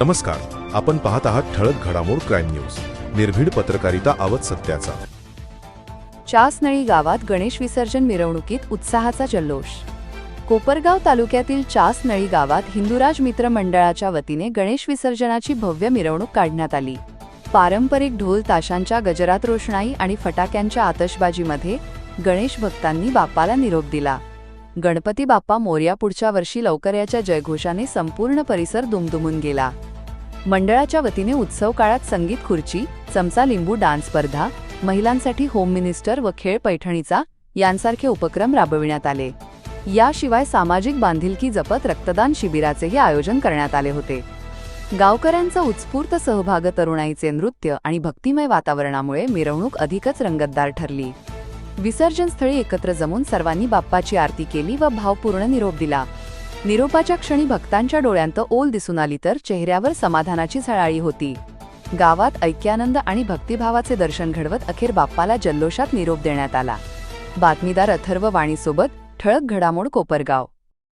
नमस्कार. आपण पाहत आहात ठळक घडामोड क्राईम न्यूज. निर्भीड पत्रकारिता आवत सत्याचा. चासनळी गावात गणेश विसर्जन मिरवणुकीत उत्साहाचा जल्लोष. कोपरगाव तालुक्यातील चासनळी गावात हिंदुराज मित्र मंडळाच्या वतीने गणेश विसर्जनाची भव्य मिरवणूक काढण्यात आली. पारंपरिक ढोल ताशांच्या गजरात रोषणाई आणि फटाक्यांच्या आतषबाजीमध्ये गणेश भक्तांनी बाप्पाला निरोप दिला. गणपती बाप्पा मोर्या पुढच्या वर्षी लवकर याच्या जयघोषाने संपूर्ण परिसर दुमदुमून गेला. मंडळाच्या वतीने उत्सव काळात संगीत खुर्ची चमचा लिंबू डान्स स्पर्धा महिलांसाठी होम मिनिस्टर व खेळ पैठणीचा यांसारखे उपक्रम राबविण्यात आले. याशिवाय सामाजिक बांधिलकी जपत रक्तदान शिबिराचेही आयोजन करण्यात आले होते. गावकऱ्यांचा उत्स्फूर्त सहभाग तरुणाईचे नृत्य आणि भक्तिमय वातावरणामुळे मिरवणूक अधिकच रंगतदार ठरली. विसर्जनस्थळी एकत्र जमून सर्वांनी बाप्पाची आरती केली व भावपूर्ण निरोप दिला. निरोपाच्या क्षणी भक्तांच्या डोळ्यांत ओल दिसून आली तर चेहऱ्यावर समाधानाची झळाळी होती. गावात ऐक्यानंद आणि भक्तिभावाचे दर्शन घडवत अखेर बाप्पाला जल्लोषात निरोप देण्यात आला. बातमीदार अथर्व वाणीसोबत ठळक घडामोड कोपरगाव.